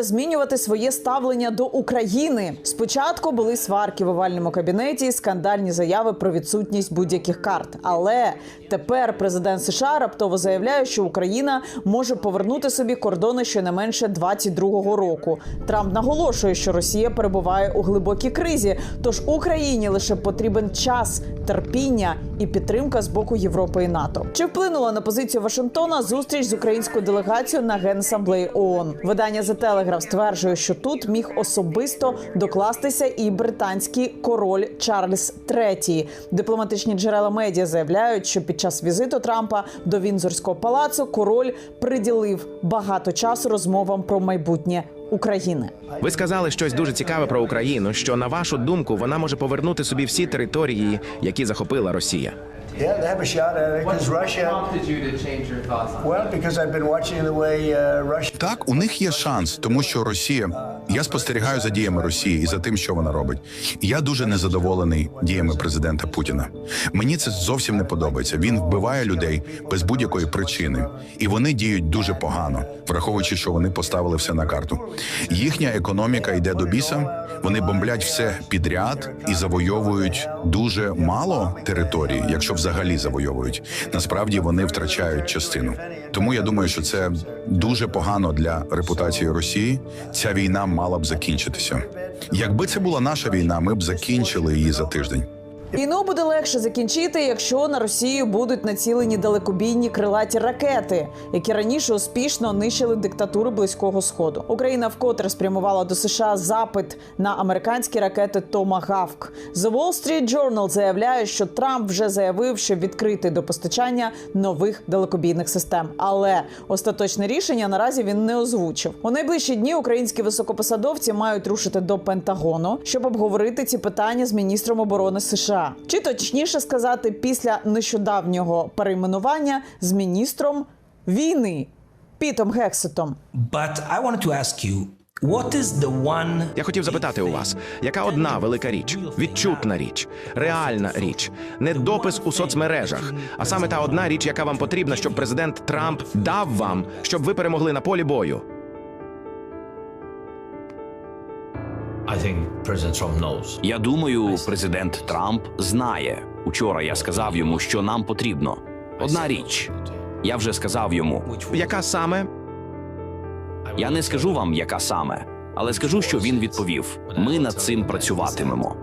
Змінювати своє ставлення до України. Спочатку були сварки в овальному кабінеті, скандальні заяви про відсутність будь-яких карт. Але тепер президент США раптово заявляє, що Україна може повернути собі кордони щонайменше 22-го року. Трамп наголошує, що Росія перебуває у глибокій кризі. Тож Україні лише потрібен час, терпіння і підтримка з боку Європи і НАТО. Чи вплинула на позицію Вашингтона зустріч з українською делегацією на генасамблеї ООН? Видання The Telegraph стверджує, що тут міг особисто докластися і британський король Чарльз III. Дипломатичні джерела медіа заявляють, що під час візиту Трампа до Вінзорського палацу король приділив багато часу розмовам про майбутнє України. Ви сказали щось дуже цікаве про Україну. Що на вашу думку вона може повернути собі всі території, які захопила Росія. Yeah, they have a shot at it because Russia. prompted you to change your thoughts on Well, because I've been watching the way uh, Russia. Так, у них є шанс, тому що Росія. Я спостерігаю за діями Росії і за тим, що вона робить. Я дуже незадоволений діями президента Путіна. Мені це зовсім не подобається. Він вбиває людей без будь-якої причини, і вони діють дуже погано, враховуючи, що вони поставили все на карту. Їхня економіка йде до біса. Вони бомблять все підряд і завойовують дуже мало територій, якщо взагалі завойовують. Насправді вони втрачають частину. Тому я думаю, що це дуже погано для репутації Росії. Ця війна мала б закінчитися. Якби це була наша війна, ми б закінчили її за тиждень. Війну буде легше закінчити, якщо на Росію будуть націлені далекобійні крилаті ракети, які раніше успішно нищили диктатури близького сходу. Україна вкотре спрямувала до США запит на американські ракети Томагавк. The Wall Street Journal заявляє, що Трамп вже заявив, що відкритий до постачання нових далекобійних систем. Але остаточне рішення наразі він не озвучив. У найближчі дні українські високопосадовці мають рушити до Пентагону, щоб обговорити ці питання з міністром оборони США. Чи точніше сказати, після нещодавнього перейменування з міністром війни Пітом Гексетом. But I wanted to ask you, what is the one Я хотів запитати у вас, яка одна велика річ, відчутна річ, реальна річ, не допис у соцмережах, а саме та одна річ, яка вам потрібна, щоб президент Трамп дав вам, щоб ви перемогли на полі бою. Я думаю, президент Трамп знає. Учора я сказав йому, що нам потрібно. Одна річ. Я вже сказав йому. Яка саме? Я не скажу вам, яка саме, але скажу, що він відповів: ми над цим працюватимемо.